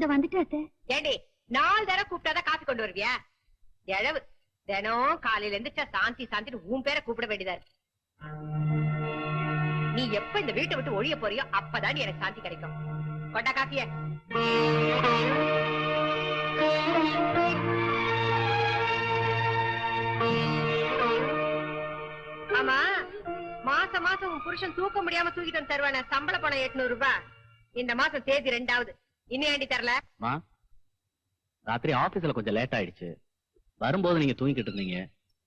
இந்த வந்துட்டு ஏண்டி நாலு தடவை கூப்பிட்டாதான் காசு கொண்டு வருவியா? எழவு. தினம் காலையில இருந்துச்சா சாந்தி சாந்தின்னு உன் பேரை கூப்பிட வேண்டியதா இருக்கு. நீ எப்ப இந்த வீட்டை விட்டு ஒழிய போறியோ அப்பதான் எனக்கு சாந்தி கிடைக்கும். கொண்டா காப்பிய. ஆமா மாசம் மாசம் உன் புருஷன் தூக்க முடியாம தூக்கிட்டு வந்து சம்பள பணம் எட்நூறு ரூபாய். இந்த மாசம் தேதி ரெண்டாவது. இன்னும் ஏண்டி தரல? மா ராத்திரி ஆபீஸ்ல கொஞ்சம் லேட் ஆயிடுச்சு. வரும்போது நீங்க தூங்கிட்டு இருந்தீங்க.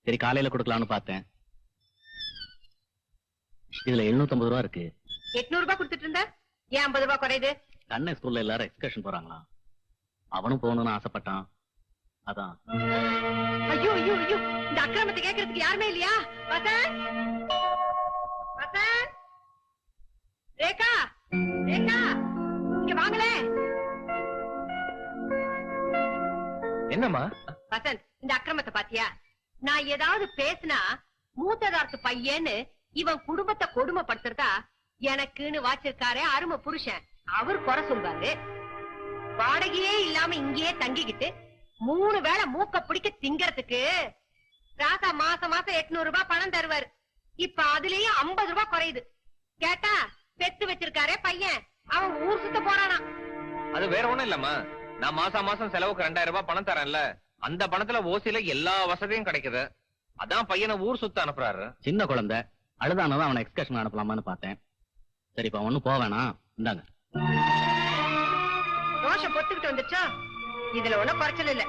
சரி காலையில கொடுக்கலாம்னு பார்த்தேன். இதுல 750 ரூபா இருக்கு. எட்நூறு ரூபாய் கொடுத்துட்டு இருந்த? ஏன் ஐம்பது ரூபாய் குறையுது? கண்ணை ஸ்கூல்ல எல்லாரும் எக்ஸ்கர்ஷன் போறாங்களாம். அவனும் போகணும்னு ஆசைப்பட்டான். அதான். ஐயோ ஐயோ ஐயோ இந்த அக்கிரமத்தை கேட்கறதுக்கு யாருமே இல்லையா? வசன் ரேகா? ரேகா? என்னம்மா? வசன் இந்த அக்கிரமத்தை பாத்தியா? நான் ஏதாவது பேசினா மூத்ததார்த்து பையன்னு இவன் குடும்பத்தை கொடுமைப்படுத்துறதா? எனக்குன்னு வாச்சிருக்காரே அருமை புருஷன். அவர் குறை சொல்வாரு. வாடகையே இல்லாம இங்கேயே தங்கிக்கிட்டு மூணு வேளை மூக்க பிடிக்க திங்கறதுக்கு ராசா மாசம் மாசம் எட்நூறு ரூபாய் பணம் தருவாரு. இப்ப அதுலயே ஐம்பது ரூபாய் குறையுது. கேட்டா பெத்து வச்சிருக்காரே பையன். அவன் ஊர் சுத்த போறானா அது வேற ஒண்ணும் இல்லம்மா. நான் மாசம் மாசம் செலவுக்கு ரெண்டாயிரம் ரூபாய் பணம் தரேன்ல. அந்த பணத்துல ஓசில எல்லா வசதியும் கிடைக்குது. அதான் பையனை ஊர் சுத்த அனுப்புறாரு. சின்ன குழந்தை. அழுதானதான் அவனை எக்ஸ்கர்ஷன் அனுப்பலாமான்னு பார்த்தேன். சரி இப்ப ஒண்ணும் போக வேணாம். இந்தாங்க. ரோஷம் பொத்துக்கிட்டு வந்துச்சா இதுல ஒண்ணும் குறைச்சல் இல்ல.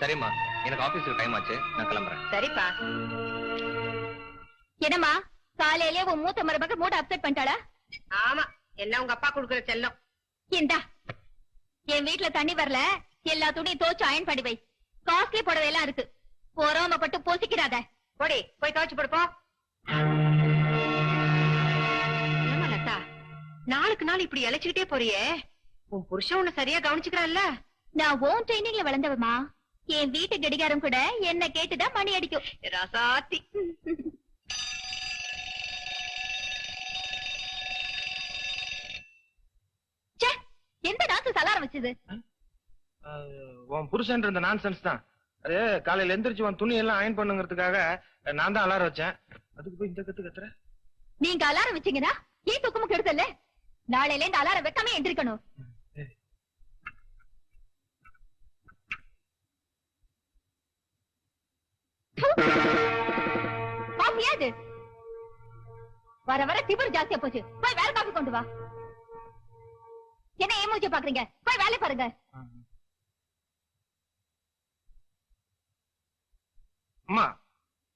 சரிம்மா எனக்கு ஆபீஸ்க்கு டைம் ஆச்சு. நான் கிளம்புறேன். சரிப்பா. என்னம்மா காலையிலே உன் மூத்த மருமக மூட அப்செட் பண்ணிட்டாளா? ஆமா எல்லாம் உங்க அப்பா குடுக்குற செல்லம். இந்தா என் வீட்ல தண்ணி வரல. எல்லா துணியும் தோச்சு அயன் பண்ணி வை. காஸ்ட்லி புடவை எல்லாம் இருக்கு. பொறாமப்பட்டு பொசிக்கிறாத போடி போய் துவைச்சு போடு, போ ஏம்மா லதா நாளுக்கு நாள் இப்படி இழைச்சுக்கிட்டே போறியே? உன் புருஷன் உன்னை சரியா கவனிச்சுக்கிறான்ல. நான் ஓன் ட்ரைனிங்ல வளர்ந்தவமா என் வீட்டு கடிகாரம் கூட என்ன கேட்டுதான் மணி அடிக்கும். ரசாத்தி. எந்த அலாரம் வச்சது. உன் புருஷன் இருந்த நான்சென்ஸ் தான். அது காலையில எந்திரிச்சு உன் துணி எல்லாம் அயன் பண்ணுங்கிறதுக்காக நான் தான் அலாரம் வச்சேன். அதுக்கு போய் இந்த கத்து கத்துற? நீங்க அலாரம் வச்சீங்கன்னா ஏன் தூக்கமும் கெடுதல்ல? நாளையில இந்த அலாரம் வைக்காம எந்திரிக்கணும். காஃபியா இது? வர வர திமிர் ஜாஸ்தியா போச்சு. போய் வேலை காஃபி கொண்டு வா. என்ன ஏன் மூஞ்சி பாக்குறீங்க? போய் வேலை பாருங்க. அம்மா.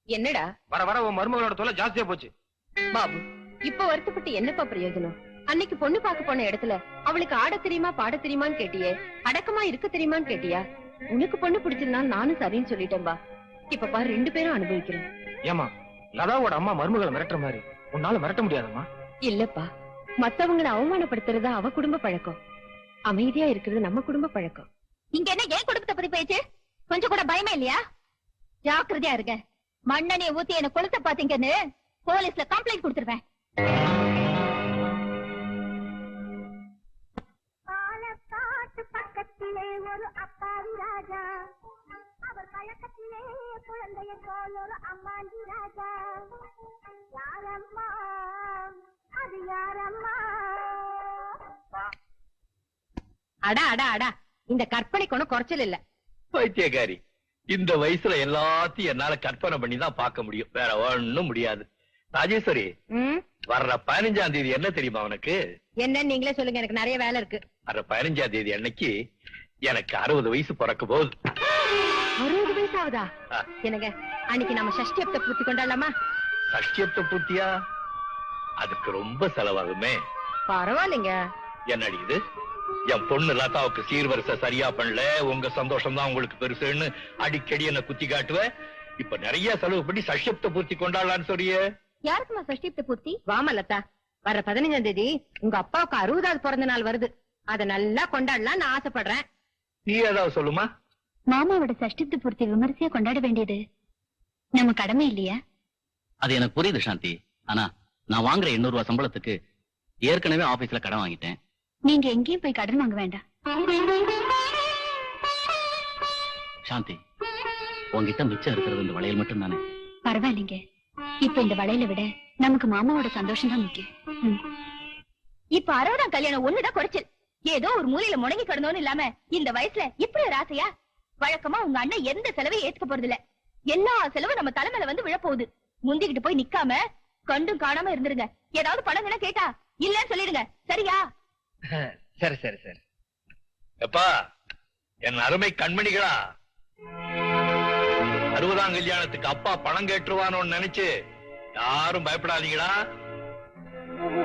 என்னடா? வர வர உன் மருமகளோட தொலை ஜாஸ்தியா போச்சு. பாபு இப்ப வருத்தப்பட்டு என்னப்பா பிரயோஜனம்? அன்னைக்கு பொண்ணு பார்க்க போன இடத்துல அவளுக்கு ஆட தெரியுமா பாட தெரியுமான்னு கேட்டியே? அடக்கமா இருக்க தெரியுமான்னு கேட்டியா? உனக்கு பொண்ணு பிடிச்சிருந்தா நானும் சரின்னு சொல்லிட்டேன்பா. இப்ப பாரு ரெண்டு பேரும் அனுபவிக்கிறோம் ஏமா லதாவோட அம்மா மருமகளை மிரட்டுற மாதிரி. உன்னால மிரட்ட முடியாதம்மா. இல்லப்பா. மத்தவங்களை அவமானப்படுத்துறதா அவ குடும்ப பழக்கம். அமைதியா இருக்கிறது நம்ம குடும்ப பழக்கம். இங்க என்ன ஏன் குடும்பத்தை பத்தி பேச்சு? கொஞ்சம் கூட பயமே இல்லையா? ஜாக்கிரதையா இருங்க. மண்ணெண்ணெய் ஊத்தி என்ன கொளுத்த பாத்தீங்கன்னு போலீஸ்ல கம்ப்ளைண்ட் கொடுத்துருவேன். பாலக்காட்டு பக்கத்திலே ஒரு அப்பாவி ராஜா. அவர் பழக்கத்திலே குழந்தைய போல் ஒரு அம்மாண்டி ராஜா. யாரம்மா அடா அடா அடா. இந்த கற்பனைக்கு ஒண்ணும் குறைச்சல் இல்ல. பைத்தியக்காரி இந்த வயசுல எல்லாத்தையும் என்னால கற்பனை பண்ணி தான் பார்க்க முடியும். வேற ஒண்ணும் முடியாது. ராஜேஸ்வரி ம்? வர்ற பதினஞ்சாம் தேதி என்ன தெரியுமா உனக்கு? என்னன்னு நீங்களே சொல்லுங்க. எனக்கு நிறைய வேலை இருக்கு. வர்ற பதினஞ்சாம் தேதி அன்னைக்கு எனக்கு அறுபது வயசு பிறக்க போகுது. அறுபது வயசு ஆகுதா ஆ. என்னங்க அன்னைக்கு நம்ம சஷ்டியப்த பூர்த்தி கொண்டாடலாமா? சஷ்டியப்த பூர்த்தியா? அதுக்கு ரொம்ப செலவாகுமே. பரவாயில்லைங்க. என்னடி இது? என் பொண்ணு லதாவுக்கு சீர்வரிசை சரியா பண்ணல. உங்க சந்தோஷம் தான் உங்களுக்கு பெருசுன்னு அடிக்கடி என்ன குத்தி காட்டுவ. இப்ப நிறைய செலவு பண்ணி சஷ்டியப்த பூர்த்தி கொண்டாடலான்னு சொல்றியே. யாருக்குமா சஷ்டிப்த பூர்த்தி? வாமா லதா. வர பதினஞ்சாம் தேதி உங்க அப்பாவுக்கு அறுபதாவது பிறந்த நாள் வருது. அத நல்லா கொண்டாடலாம் நான் ஆசைப்படுறேன். நீ ஏதாவது சொல்லுமா? மாமாவோட சஷ்டிப்த பூர்த்தி விமர்சையா கொண்டாட வேண்டியது நம்ம கடமை இல்லையா? அது எனக்கு புரியுது சாந்தி. ஆனா நான் வாங்குற 800 ரூபாய் சம்பளத்துக்கு ஏற்கனவே ஆபீஸ்ல கடன் வாங்கிட்டேன். நீங்க எங்கேயும் போய் கடன் வாங்க வேண்டாம். சாந்தி உன்கிட்ட மிச்சம் இருக்கிறது இந்த வளையல் மட்டும் தானே பரவாயில்லைங்க. இப்ப இந்த வளையல விட நமக்கு மாமாவோட சந்தோஷம் தான் முக்கியம். இப்ப அறுபதாம் கல்யாணம் ஒண்ணுதான் குறைச்சல். ஏதோ ஒரு மூலையில முடங்கி கிடந்தோன்னு இல்லாம இந்த வயசுல இப்படி ஒரு ஆசையா? வழக்கமா உங்க அண்ணன் எந்த செலவையும் ஏத்துக்க போறது இல்ல எல்லா செலவும் நம்ம தலைமையில வந்து விழப்போகுது. முந்திக்கிட்டு போய் நிக்காம கண்டும் காணாம இருந்துருங்க. ஏதாவது பணம் கேட்டா இல்லன்னு சொல்லிடுங்க. சரியா? சரி சரி சரி. எப்பா என் அருமை கண்மணிகளா. அறுபதாம் கல்யாணத்துக்கு அப்பா பணம் கேட்டுருவானோன்னு நினைச்சு யாரும் பயப்படாதீங்களா?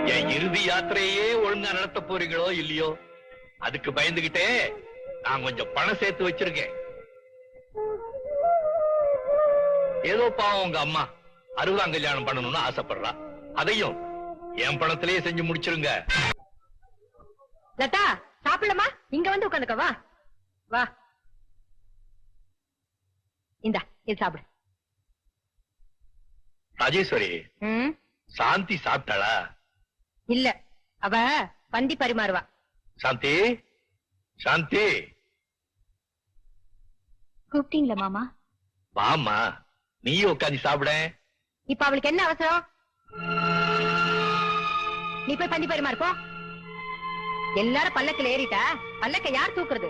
என் இறுதி யாத்திரையே ஒழுங்கா நடத்த போறீங்களோ இல்லையோ? அதுக்கு பயந்துகிட்டே நான் கொஞ்சம் பணம் சேர்த்து வச்சிருக்கேன். ஏதோ பாவம் உங்க அம்மா. அறுபதாம் கல்யாணம் பண்ணணும்னு ஆசைப்படுறா. அதையும் என் பணத்திலேயே செஞ்சு முடிச்சிருங்க. லதா சாப்பிடலாமா? இங்க வந்து உட்காந்துக்க வா. வா. இந்தா இது சாப்பிடு. ராஜேஸ்வரி சாந்தி சாப்பிட்டாளா? இல்ல அவ பந்தி பரிமாறுவா. சாந்தி சாந்தி. கூப்பிட்டீங்களா மாமா? வாமா நீயும் உட்காந்து சாப்பிட. இப்ப அவளுக்கு என்ன அவசரம்? நீ போய் பந்தி பரிமாறு போ எல்லாரும் பல்லக்கில் ஏறிட்டா பல்லக்க யார் தூக்குறது?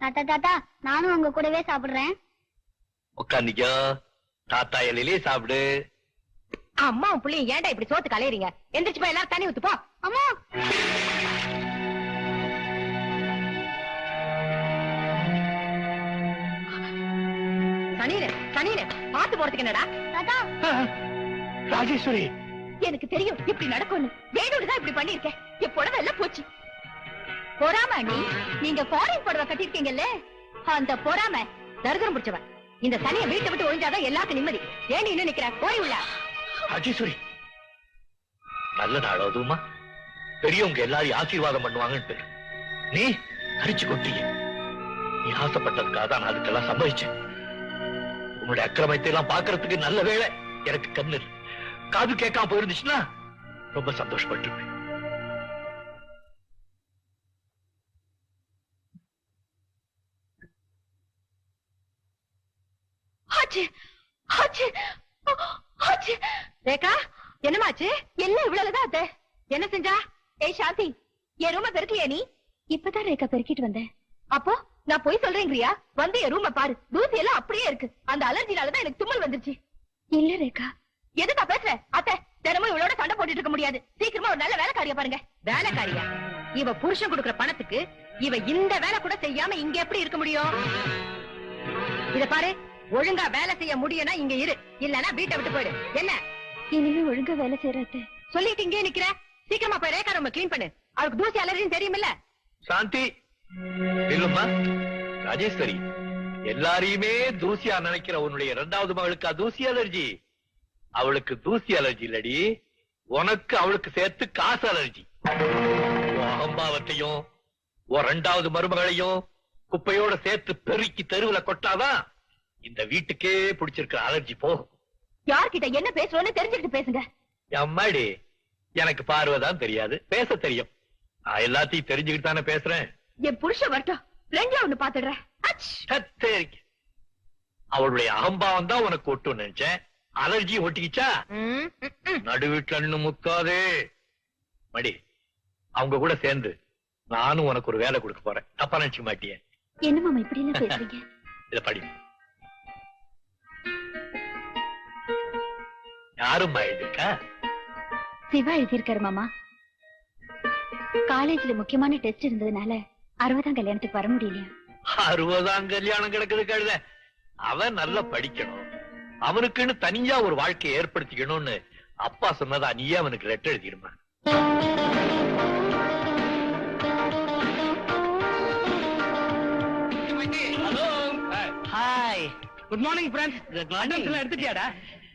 தாத்தா தாத்தா நானும் உங்க கூடவே சாப்பிடுறேன். உட்காந்துக்கோ தாத்தா இலையிலே சாப்பிடு. அம்மாவும் புள்ளையும் ஏன்டா இப்படி சோத்து கலையறீங்க எந்திரிச்சு போய் எல்லாரும் தண்ணி ஊத்து போ. அம்மா. பாத்து போறதுக்கு என்னடா? ராஜேஸ்வரி. எனக்கு தெரியும் இப்படி நடக்கும்னு. வேணும்னு இப்படி பண்ணிருக்கேன் என் புடவை எல்லாம் போச்சு. பொறாம நீங்க ஃபாரின் புடவை கட்டிருக்கீங்கல்ல அந்த பொறாம தருதரம் பிடிச்சவன். இந்த சனியை வீட்டை விட்டு ஒழிஞ்சாதான் எல்லாருக்கும் நிம்மதி. ஏன் இன்னும் நிக்கிற போய் உள்ள. ராஜேஸ்வரி. நல்ல நாள் அதுவுமா? பெரியவங்க எல்லாரையும் ஆசீர்வாதம் பண்ணுவாங்கன்னு நீ அரிச்சு கொட்டீங்க நீ ஆசைப்பட்டதுக்காக நான் அதுக்கெல்லாம் சம்பவிச்சேன் உன்னுடைய அக்கிரமத்தை எல்லாம் பாக்குறதுக்கு நல்ல வேலை எனக்கு கண்ணு காது கேட்காம போயிருந்துச்சுன்னா ரொம்ப சந்தோஷப்பட்டிருப்பேன் ஆச்சு ஆச்சு ஆச்சு. ரேகா என்னமாச்சு? என்ன இவ்வளவுதான் என்ன செஞ்சா? ஏய் சாந்தி என் ரூம பெருக்கலையா நீ? இப்பதான் ரேகா பெருக்கிட்டு வந்தேன் அப்போ? நான் போய் சொல்றேங்கிறியா வந்து என் ரூம பாரு. தூசி எல்லாம் அப்படியே இருக்கு. அந்த அலர்ஜினாலதான் எனக்கு தும்மல் வந்துருச்சு. இல்ல ரேகா. எதுக்கா பேசுற? அத்தை தினமும் இவளோட சண்டை போட்டுட்டு இருக்க முடியாது. சீக்கிரமா ஒரு நல்ல வேலைக்காரியா பாருங்க. வேலைக்காரியா? இவ புருஷன் கொடுக்கிற பணத்துக்கு இவ இந்த வேலை கூட செய்யாம இங்க எப்படி இருக்க முடியும்? இத பாரு. ஒழுங்கா வேலை செய்ய முடியும்னா இங்க இரு. இல்லனா வீட்டை விட்டு போயிடு. என்ன? இனிமே ஒழுங்கா வேலை செய்யற அத்தை. சொல்லிட்டு இங்கே நிக்கிற. சீக்கிரமா போய் ரேகா ரொம்ப கிளீன் பண்ணு. அவளுக்கு தூசி அலர்ஜின்னு தெரியுமில்ல? சாந்தி. இல்லம்மா. ராஜேஸ்வரி எல்லாரையுமே தூசியா நினைக்கிற உன்னுடைய இரண்டாவது மகளுக்கா தூசி அலர்ஜி? அவளுக்கு தூசி அலர்ஜி இல்லடி. உனக்கு அவளுக்கு சேர்த்து காசு அலர்ஜி. உன் அகம்பாவத்தையும் உன் ரெண்டாவது மருமகளையும் குப்பையோட சேர்த்து பெருக்கி தெருவுல கொட்டாதான் இந்த வீட்டுக்கே பிடிச்சிருக்கிற அலர்ஜி போகும். யார்கிட்ட என்ன பேசுறோம்னு தெரிஞ்சுக்கிட்டு பேசுங்க. அம்மாடி எனக்கு பார்வைதான் தெரியாது பேச தெரியும். நான் எல்லாத்தையும் தெரிஞ்சுக்கிட்டு தானே பேசுறேன். என் புருஷன் வரட்டும். ரெண்டுல ஒண்ணு பாத்துடுறேன். அவளுடைய அகம்பாவம் தான் உனக்கு ஒட்டும் நினைச்சேன். அலர்ஜி ஒட்டிக்கிச்சா? ம், ம், ம். நடு வீட்டுல நின்னு முக்காதே. மடி அவங்க கூட சேர்ந்து நானும் உனக்கு ஒரு வேலை கொடுக்க போறேன். தப்பா நினைச்சுக்க மாட்டியே. என்ன மாமா இப்படி எல்லாம் பேசுறீங்க? இத படி. யாரும் எழுதிருக்கா சிவா எழுதியிருக்காரு மாமா. காலேஜ்ல முக்கியமான டெஸ்ட் இருந்ததுனால அறுபதாம் கல்யாணத்துக்கு வர முடியலையா? அறுபதாம் கல்யாணம் கிடக்குது கழுத. அவன் நல்லா படிக்கணும். அவனுக்குன்னு தனியா ஒரு வாழ்க்கையை ஏற்படுத்திக்கணும்னு அப்பா சொன்னதா நீயே அவனுக்கு letter எழுதிடுமா? Hi good morning friends address எல்லாம் எடுத்துட்டியாடா?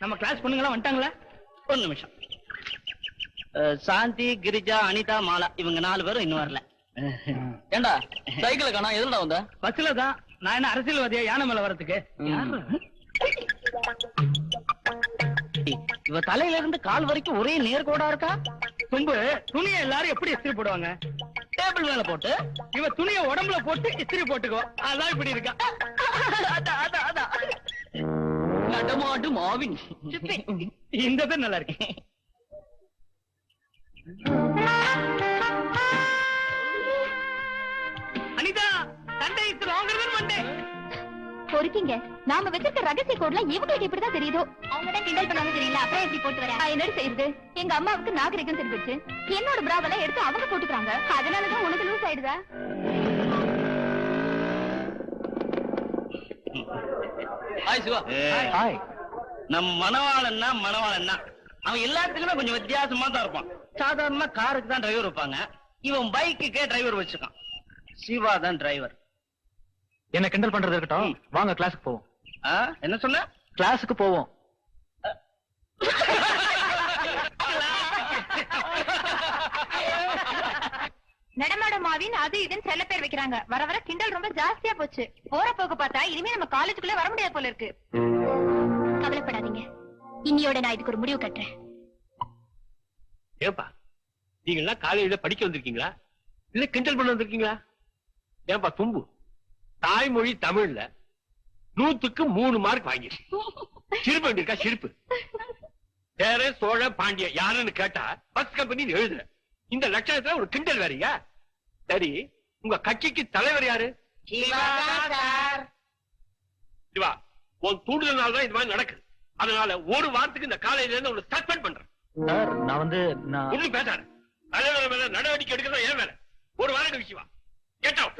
நம்ம கிளாஸ் பொண்ணுங்கலாம் வந்துட்டாங்களா? ஒரு நிமிஷம். சாந்தி கிரிஜா அனிதா மாலா இவங்க நாலு பேரும் இன்னும் வரல. ஏண்டா? சைக்கிள காணா எதுல வந்த? பஸ்ல தான். நான் என்ன அரசியல்வாதியா? யானை மேல வரதுக்கு இவ தலையில இருந்து கால் வரைக்கும் ஒரே நேர்கோடா இருக்கா? தும்பு துணியை எல்லாரும் எப்படி இஸ்திரி போடுவாங்க? டேபிள் மேல போட்டு இவ துணியை உடம்புல போட்டு இஸ்திரி போட்டுக்கோ. அதான் இப்படி இருக்கா. நடமாடு மாவின். இந்த பேர் நல்லா இருக்கு. பொறுக்கிங்க. நாம வச்சிருக்க ரகசிய கோட்லாம் இவங்களுக்கு இப்படிதான் தெரியுதோ? அவங்க தான் கிண்டல் பண்ணாங்க தெரியல. அப்புறம் எப்படி போட்டு வரேன் நான் என்னடி செய்யறது எங்க அம்மாவுக்கு நாகரிகம் தெரிஞ்சிருச்சு. என்னோட பிராவெல்லாம் எடுத்து அவங்க போட்டுக்கிறாங்க. அதனாலதான் உனக்கு லூஸ் ஆயிடுதா? ஹாய் சிவா ஹாய் நம்ம மணவாளன்னா மணவாளன்னா. அவன் எல்லாத்துக்குமே கொஞ்சம் வித்தியாசமா தான் இருப்பான். சாதாரணமா காருக்கு தான் டிரைவர் வைப்பாங்க இவன் பைக்குக்கே டிரைவர் வச்சிருக்கான். சிவா தான் டிரைவர் என்ன கிண்டல் பண்றது இருக்கட்டும். வாங்க கிளாஸுக்கு போவோம். என்ன சொன்ன? கிளாஸுக்கு போவோம். நடமாட மாவின் அது இதுன்னு செல்ல பேர் வைக்கிறாங்க. வர வர கிண்டல் ரொம்ப ஜாஸ்தியா போச்சு. போற போக்கு பார்த்தா இனிமே நம்ம காலேஜுக்குள்ள வர முடியாது போல இருக்கு. கவலைப்படாதீங்க. இன்னியோட நான் இதுக்கு ஒரு முடிவு கட்டுறேன். ஏப்பா நீங்க எல்லாம் காலையில படிக்க வந்திருக்கீங்களா? இல்ல கிண்டல் பண்ண வந்திருக்கீங்களா? ஏன்பா தும்பு. தாய்மொழி தமிழ்ல நூத்துக்கு மூணு மார்க் வாங்கி சிரிப்பு வேண்டியிருக்கா சிரிப்பு. சேர சோழ பாண்டிய யாருன்னு கேட்டா பஸ் கம்பெனி எழுதுற. இந்த லட்சணத்துல ஒரு கிண்டல் வேறயா? சரி உங்க கட்சிக்கு தலைவர் யாரு? சிவா உன் தூண்டுதல்னால தான் இது மாதிரி நடக்குது. அதனால ஒரு வாரத்துக்கு இந்த காலையில இருந்து உங்களை சஸ்பெண்ட் பண்றேன். சார் நான் வந்து நான் ஒண்ணும் பேசாத. தலைவர் மேல நடவடிக்கை எடுக்கிறதா ஏன் வேலை. ஒரு வாரம் கழிச்சு வா கெட் அவுட்